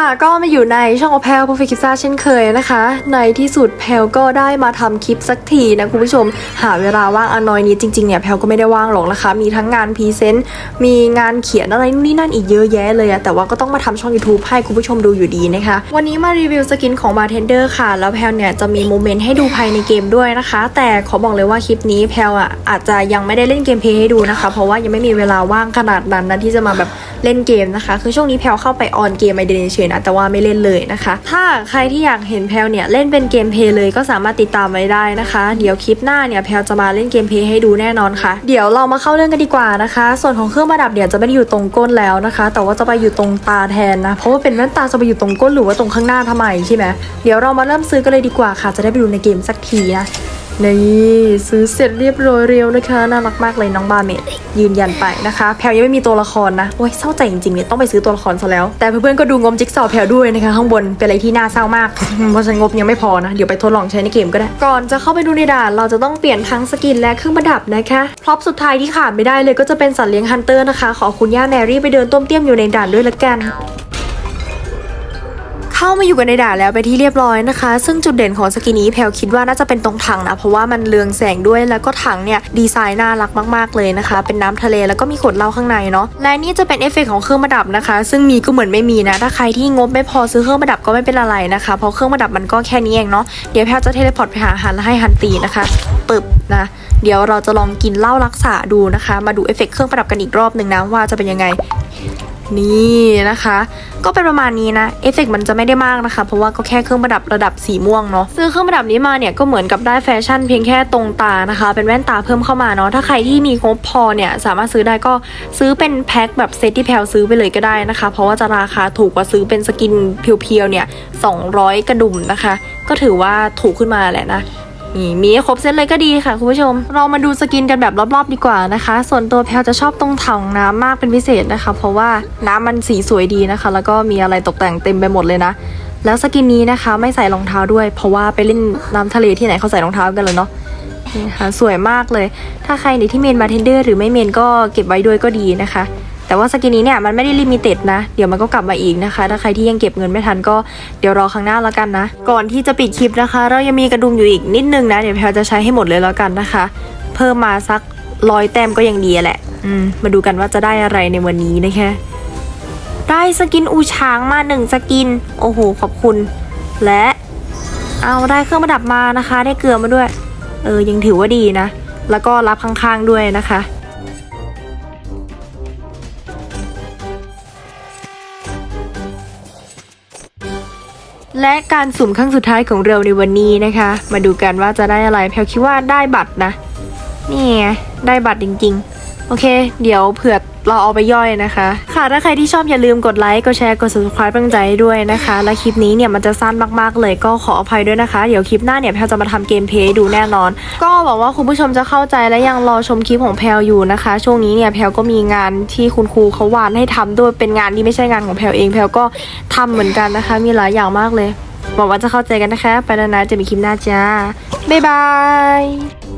ค่ะก็มาอยู่ในช่องของแพลว Perfect k i p s a เช่นเคยนะคะ ในที่สุดแพลก็ได้มาทำคลิปสักทีนะคุณผู้ชม หาเวลาว่างอนอยนี้จริงๆเนี่ยแพลก็ไม่ได้ว่างหรอกนะคะ มีทั้งงานพรีเซนต์มีงานเขียนอะไรนู่นนี่นั่นอีกเยอะแยะเลยอะแต่ว่าก็ต้องมาทำช่อง YouTube ให้คุณผู้ชมดูอยู่ดีนะคะ วันนี้มารีวิวสกินของ Bartender ค่ะ แล้วแพลเนี่ยจะมีโมเมนต์ให้ดูภายในเกมด้วยนะคะ แต่ขอบอกเลยว่าคลิปนี้แพลอะอาจจะยังไม่ได้เล่นเกมเพย์ให้ดูนะคะ เพราะว่ายังไม่มีเวลาว่างขนาดนั้นนะที่จะมาแบบเล่นเกมนะคะ คือช่วงนี้แพลเข้าไปออนเกมไอเดนเฉยนะแต่ว่าไม่เล่นเลยนะคะ ถ้าใครที่อยากเห็นแพลวเนี่ยเล่นเป็นเกมเพย์เลยก็สามารถติดตามไว้ได้นะคะ เดี๋ยวคลิปหน้าเนี่ยแพลวจะมาเล่นเกมเพย์ให้ดูแน่นอนค่ะ เดี๋ยวเรามาเข้าเรื่องกันดีกว่านะคะ ส่วนของเครื่องประดับเนี่ยจะไม่ได้อยู่ตรงก้นแล้วนะคะ แต่ว่าจะไปอยู่ตรงตาแทนนะ เพราะว่าเป็นแว่นตาจะไปอยู่ตรงก้นหรือว่าตรงข้างหน้าทำไมใช่ไหมเดี๋ยวเรามาเริ่มซื้อกันเลยดีกว่าค่ะ จะได้ไปดูในเกมสักทีนะ นี่ซื้อเสร็จเรียบร้อยเร็วนะคะน่ารักมากเลยน้องบาเมดยืนยันไปนะคะ แพลวยังไม่มีตัวละครนะโอ้ยเศร้าใจจริงๆเนี่ยต้องไปซื้อตัวละครซะแล้ว แต่เพื่อนๆก็ดูงบจิ๊กซอว์แพลวด้วยนะคะ ข้างบนเป็นอะไรที่น่าเศร้ามาก เพราะฉันงบยังไม่พอนะ เดี๋ยวไปทดลองใช้ในเกมก็ได้ ก่อนจะเข้าไปดูในด่านเราจะต้องเปลี่ยนทั้งสกินและเครื่องประดับนะคะพร็อพสุดท้ายที่ขาดไม่ได้เลยก็จะเป็นสัตว์เลี้ยงฮันเตอร์นะคะขอคุณย่าแมรี่ไปเดินต้มเตี้ยมอยู่ในด่านด้วยละกัน เข้ามาอยู่กันในด่าแล้วไปที่เรียบร้อยนะคะ ซึ่งจุดเด่นของสกินนี้แพลคิดว่าน่าจะเป็นตรงถังนะ เพราะว่ามันเรืองแสงด้วยแล้วก็ถังเนี่ยดีไซน์น่ารักมากๆเลยนะคะ เป็นน้ำทะเลแล้วก็มีขวดเหล้าข้างในเนาะและนี่จะเป็นเอฟเฟกต์ของเครื่องประดับนะคะ ซึ่งมีก็เหมือนไม่มีนะ ถ้าใครที่งบไม่พอซื้อเครื่องประดับก็ไม่เป็นอะไรนะคะเพราะเครื่องประดับมันก็แค่นี้เองเนาะเดี๋ยวแพลจะเทเลพอร์ตไปหาฮันและให้ฮันตีนะคะปึบนะเดี๋ยวเราจะลองกินเหล้ารักษาดูนะคะ มาดูเอฟเฟกต์เครื่องประดับกันอีกรอบหนึ่งนะว่าจะเป็นยังไง นี่นะคะ ก็เป็นประมาณนี้นะเอฟเฟกมันจะไม่ได้มากนะคะ เพราะว่าก็แค่เครื่องประดับระดับสีม่วงเนาะซื้อเครื่องประดับนี้มาเนี่ยก็เหมือนกับได้แฟชั่นเพียงแค่ตรงตานะคะ เป็นแว่นตาเพิ่มเข้ามาเนาะถ้าใครที่มีงบพอเนี่ยสามารถซื้อได้ก็ซื้อเป็นแพ็คแบบเซตที่แพลซื้อไปเลยก็ได้นะคะ เพราะว่าจะราคาถูกกว่าซื้อเป็นสกินเพียวๆเนี่ย200 กระดุมนะคะ ก็ถือว่าถูกขึ้นมาแหละนะ นี่มีครบเซตเลยก็ดีค่ะคุณผู้ชม เรามาดูสกินกันแบบรอบๆดีกว่านะคะ ส่วนตัวแพลจะชอบตรงถังน้ำมากเป็นพิเศษนะคะ เพราะว่าน้ำมันสีสวยดีนะคะ แล้วก็มีอะไรตกแต่งเต็มไปหมดเลยนะ แล้วสกินนี้นะคะไม่ใส่รองเท้าด้วย เพราะว่าไปเล่นน้ำทะเลที่ไหนเขาใส่รองเท้ากันเลยเนาะนี่ค่ะสวยมากเลย ถ้าใครในที่เมนบาร์เทนเดอร์หรือไม่เมนก็เก็บไว้ด้วยก็ดีนะคะ แต่ว่าสกินนี้เนี่ยมันไม่ได้ลิมิเต็ดนะ เดี๋ยวมันก็กลับมาอีกนะคะ ถ้าใครที่ยังเก็บเงินไม่ทันก็เดี๋ยวรอครั้งหน้าแล้วกันนะ ก่อนที่จะปิดคลิปนะคะ เรายังมีกระดุมอยู่อีกนิดนึงนะ เดี๋ยวแพลจะใช้ให้หมดเลยแล้วกันนะคะ เพิ่มมาสักร้อยแต้มก็ยังดีแหละ อืม มาดูกันว่าจะได้อะไรในวันนี้นะคะได้สกินอูช้างมาหนึ่งสกิน โอ้โห ขอบคุณ และเอาได้เครื่องประดับมานะคะ ได้เกลือมาด้วย เออ ยังถือว่าดีนะ แล้วก็รับข้างๆด้วยนะคะ และการสุ่มครั้งสุดท้ายของเราในวันนี้นะคะ มาดูกันว่าจะได้อะไรแพลคิดว่าได้บัตรนะ นี่ไงได้บัตรจริง ๆ โอเค เดี๋ยวเผื่อเราเอาไปย่อยนะคะ ค่ะถ้าใครที่ชอบอย่าลืมกดไลค์ กดแชร์ กด subscribe เป็นกำลังใจด้วยนะคะ และคลิปนี้เนี่ยมันจะสั้นมากๆเลยก็ขออภัยด้วยนะคะ เดี๋ยวคลิปหน้าเนี่ยแพลจะมาทำเกมเพลย์ดูแน่นอน ก็หวังว่าคุณผู้ชมจะเข้าใจและยังรอชมคลิปของแพลอยู่นะคะ ช่วงนี้เนี่ยแพลก็มีงานที่คุณครูเขาวานให้ทำด้วยเป็นงานที่ไม่ใช่งานของแพลเอง แพลก็ทำเหมือนกันนะคะ มีหลายอย่างมากเลยหวังว่าจะเข้าใจกันนะคะ ไปแล้วนะเจะมีคลิปหน้าจ้าบ๊ายบาย